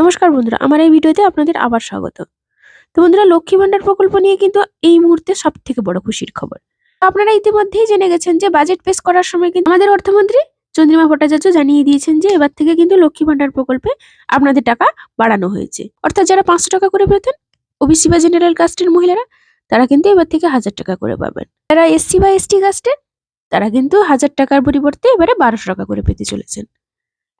নমস্কার বন্ধুরা, আমার এই ভিডিওতে আপনাদের আবার স্বাগত। তো বন্ধুরা, লক্ষ্মী ভান্ডার প্রকল্প নিয়ে কিন্তু এই মুহূর্তে সব থেকে বড় খুশির খবর। আপনারা ইতিমধ্যেই জেনে গেছেন যে বাজেট পেশ করার সময় কিন্তু আমাদের অর্থমন্ত্রী চন্দ্রিমা ভট্টাচার্য জানিয়ে দিয়েছেন যে এবার থেকে কিন্তু লক্ষ্মী ভান্ডার প্রকল্পে আপনাদের টাকা বাড়ানো হয়েছে। অর্থাৎ যারা পাঁচশো টাকা করে পেতেন ওবিসি বা জেনারেল কাস্টের মহিলারা, তারা কিন্তু এবার থেকে হাজার টাকা করে পাবেন। যারা এসসি বা এসটি কাস্টের তারা কিন্তু হাজার টাকার পরিবর্তে এবারে বারোশো টাকা করে পেতে চলেছেন।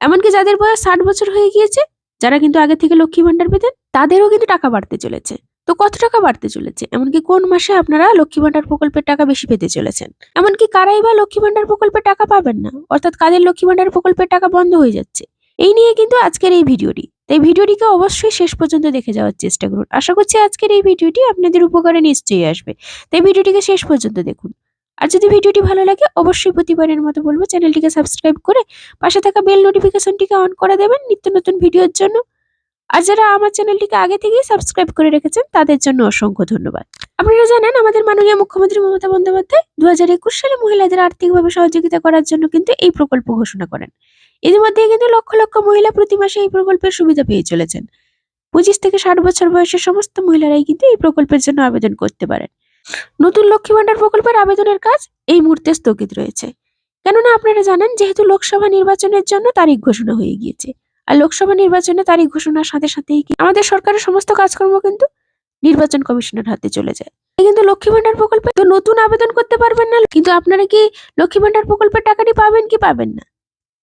এমনকি যাদের বয়স ষাট বছর হয়ে গিয়েছে যারা কিন্তু আগে থেকে লক্ষ্মী ভান্ডার পেতেন, তাদেরও কিন্তু টাকা বাড়তে চলেছে। তো কত টাকা বাড়তে চলেছে? এমনকি কোন মাসে আপনারা লক্ষ্মী ভান্ডার প্রকল্পের টাকা বেশি পেতে চলেছেন? এমনকি কারাই বা লক্ষ্মী ভান্ডার প্রকল্পের টাকা পাবেন না, অর্থাৎ কাদের লক্ষ্মী ভান্ডার প্রকল্পের টাকা বন্ধ হয়ে যাচ্ছে। এই নিয়ে কিন্তু আজকের এই ভিডিওটি। তাই ভিডিওটিকে অবশ্যই শেষ পর্যন্ত দেখে যাওয়ার চেষ্টা করুন। আশা করছি আজকের এই ভিডিওটি আপনাদের উপকারে নিশ্চয়ই আসবে। তাই ভিডিওটিকে শেষ পর্যন্ত দেখুন। আর যদি ভিডিওটি ভালো লাগে, অবশ্যই প্রতিবারের মতো বলব চ্যানেলটিকে সাবস্ক্রাইব করে পাশে থাকা বেল নোটিফিকেশনটিকে অন করে দেবেন নিত্য নতুন ভিডিওর জন্য। আর যারা আমার চ্যানেলটিকে আগে থেকেই সাবস্ক্রাইব করে রেখেছেন, তাদের জন্য অসংখ্য ধন্যবাদ। আপনারা জানেন, আমাদের মাননীয় মুখ্যমন্ত্রী মমতা বন্দ্যোপাধ্যায় দু হাজার একুশ সালে মহিলাদের আর্থিকভাবে সহযোগিতা করার জন্য কিন্তু এই প্রকল্প ঘোষণা করেন। ইতিমধ্যে কিন্তু লক্ষ লক্ষ মহিলা প্রতি মাসে এই প্রকল্পের সুবিধা পেয়ে চলেছেন। পঁচিশ থেকে ষাট বছর বয়সের সমস্ত মহিলারাই কিন্তু এই প্রকল্পের জন্য আবেদন করতে পারেন। নতুন লক্ষ্মী ভান্ডার প্রকল্পের আবেদনের কাজ এই মুহূর্তে স্থগিত রয়েছে। কেননা আপনারা জানেন, যেহেতু লোকসভা নির্বাচনের জন্য তারিখ ঘোষণা হয়ে গিয়েছে। আর লোকসভা নির্বাচনে তারিখ ঘোষণার সাথে সাথেই আমাদের সরকারের সমস্ত কাজকর্ম কিন্তু নির্বাচন কমিশনের হাতে চলে যায়। কিন্তু লক্ষ্মী ভান্ডার প্রকল্পে তো নতুন আবেদন করতে পারবেন না, কিন্তু আপনারা কি লক্ষ্মী ভান্ডার প্রকল্পের টাকাটি পাবেন কি পাবেন না?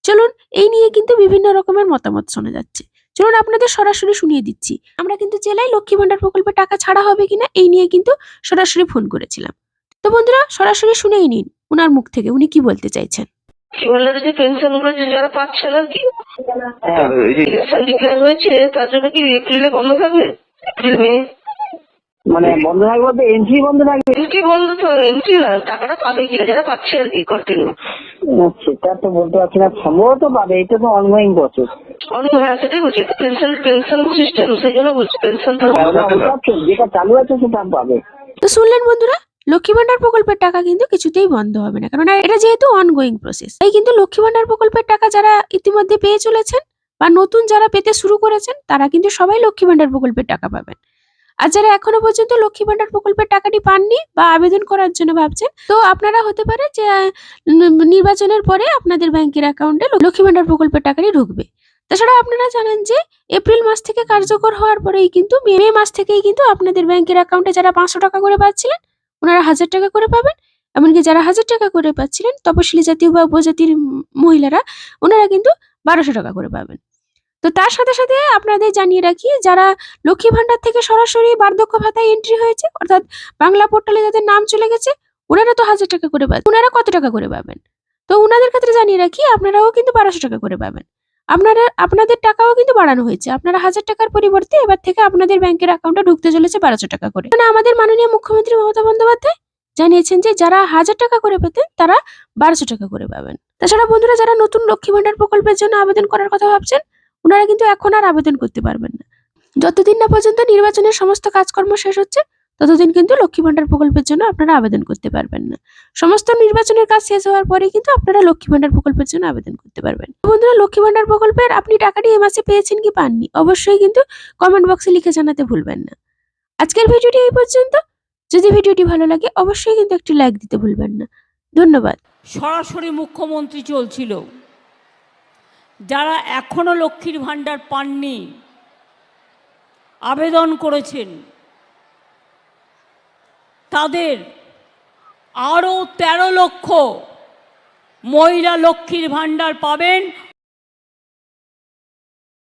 চলুন, এই নিয়ে কিন্তু বিভিন্ন রকমের মতামত শোনা যাচ্ছে। চলুন আপনাদের সরাসরি শুনিয়ে দিচ্ছি। আমরা কিন্তু জেলায় লক্ষ্মী ভান্ডার প্রকল্পের টাকা ছাড়া হবে কিনা এই নিয়ে কিন্তু সরাসরি ফোন করেছিলাম। তো বন্ধুরা সরাসরি শুনেই নিন উনার মুখ থেকে উনি কি বলতে চাইছেন? শিবলাদের যে পেনশনগুলো যারা পাচ্ছে না কি? হ্যাঁ, ডিক্লেয়ার হয়েছে তার জন্য কি এপ্রিলে বন্ধ থাকবে? April May? মানে বন্ধ থাকবে বলতে এন্ট্রি বন্ধ থাকবে? এন্ট্রি বন্ধ তো? এন্ট্রি না টাকাটা পাবে কি যারা পাচ্ছে আর কি কন্টিনিউ সেটা তো বলতে পারছি না সম্ভবত পাবে এটা তো অনগোয়িং প্রসেস তো শুনলেন বন্ধুরা, লক্ষ্মী ভান্ডার প্রকল্পের টাকা কিন্তু কিছুতেই বন্ধ হবে না। কারণ এটা যেহেতু অনগোয়িং প্রসেস তাই কিন্তু লক্ষ্মী ভান্ডার প্রকল্পের টাকা যারা ইতিমধ্যে পেয়ে চলেছেন বা নতুন যারা পেতে শুরু করেছেন, তারা কিন্তু সবাই লক্ষ্মী ভান্ডার প্রকল্পের টাকা পাবেন। আর যারা এখনও পর্যন্ত লক্ষ্মী ভান্ডার প্রকল্পের টাকাটি পাননি বা আবেদন করার জন্য ভাবছেন, তো আপনারা হতে পারে যে নির্বাচনের পরে আপনাদের ব্যাংকের অ্যাকাউন্টে লক্ষ্মী ভান্ডার প্রকল্পের টাকাটি ঢুকবে। তাছাড়া আপনারা জানেন যে এপ্রিল মাস থেকে কার্যকর হওয়ার পরেই কিন্তু মে মে মাস থেকেই কিন্তু আপনাদের ব্যাংকের অ্যাকাউন্টে যারা পাঁচশো টাকা করে পাচ্ছিলেন, ওনারা হাজার টাকা করে পাবেন। এমনকি যারা হাজার টাকা করে পাচ্ছিলেন, তপশিলি জাতীয় বা উপজাতির মহিলারা, ওনারা কিন্তু বারোশো টাকা করে পাবেন। তো তার সাথে সাথে আপনাদের জানিয়ে রাখি, যারা লক্ষ্মী ভান্ডার থেকে সরাসরি বার্ধক্য ভাতায় এন্ট্রি হয়েছে, অর্থাৎ বাংলা পোর্টালে যাদের নাম চলে গেছে, ওনারা তো হাজার টাকা করে পাবেন। ওনারা কত টাকা করে পাবেন? তো ওনাদের ক্ষেত্রে জানিয়ে রাখি, আপনারাও কিন্তু বারোশো টাকা করে পাবেন। আপনারা, আপনাদের টাকাও কিন্তু বাড়ানো হয়েছে। আপনারা হাজার টাকার পরিবর্তে এবার থেকে আপনাদের ব্যাংকের অ্যাকাউন্টে ঢুকতে চলেছে বারোশো টাকা করে। মানে আমাদের মাননীয় মুখ্যমন্ত্রী মমতা বন্দ্যোপাধ্যায় জানিয়েছেন যে, যারা হাজার টাকা করে পেতেন, তারা বারোশো টাকা করে পাবেন। তাছাড়া বন্ধুরা, যারা নতুন লক্ষ্মী ভান্ডার প্রকল্পের জন্য আবেদন করার কথা ভাবছেন, ওনারা কিন্তু এখন আর আবেদন করতে পারবেন না। যতদিন না পর্যন্ত নির্বাচনের সমস্ত কাজকর্ম শেষ হচ্ছে ততদিন কিন্তু লক্ষ্মী ভান্ডার প্রকল্পের জন্য আপনারা আবেদন করতে পারবেন না। সমস্ত নির্বাচনের কাজ শেষ হওয়ার পরে কিন্তু আপনারা লক্ষ্মী ভান্ডার প্রকল্পের জন্য আবেদন করতে পারবেন। বন্ধুরা, লক্ষ্মী ভান্ডার প্রকল্পের আপনি টাকাটি এ মাসে পেয়েছেন কি পাননি? অবশ্যই কিন্তু কমেন্ট বক্সে লিখে জানাতে ভুলবেন না। আজকের ভিডিওটি এই পর্যন্ত। যদি ভিডিওটি ভালো লাগে, অবশ্যই কিন্তু একটি লাইক দিতে ভুলবেন না। ধন্যবাদ। সরাসরি মুখ্যমন্ত্রী চলছিল। যারা এখনও লক্ষ্মীর ভাণ্ডার পাননি, আবেদন করেছেন তাদের আরও তেরো লক্ষ মহিলা লক্ষ্মীর ভাণ্ডার পাবেন।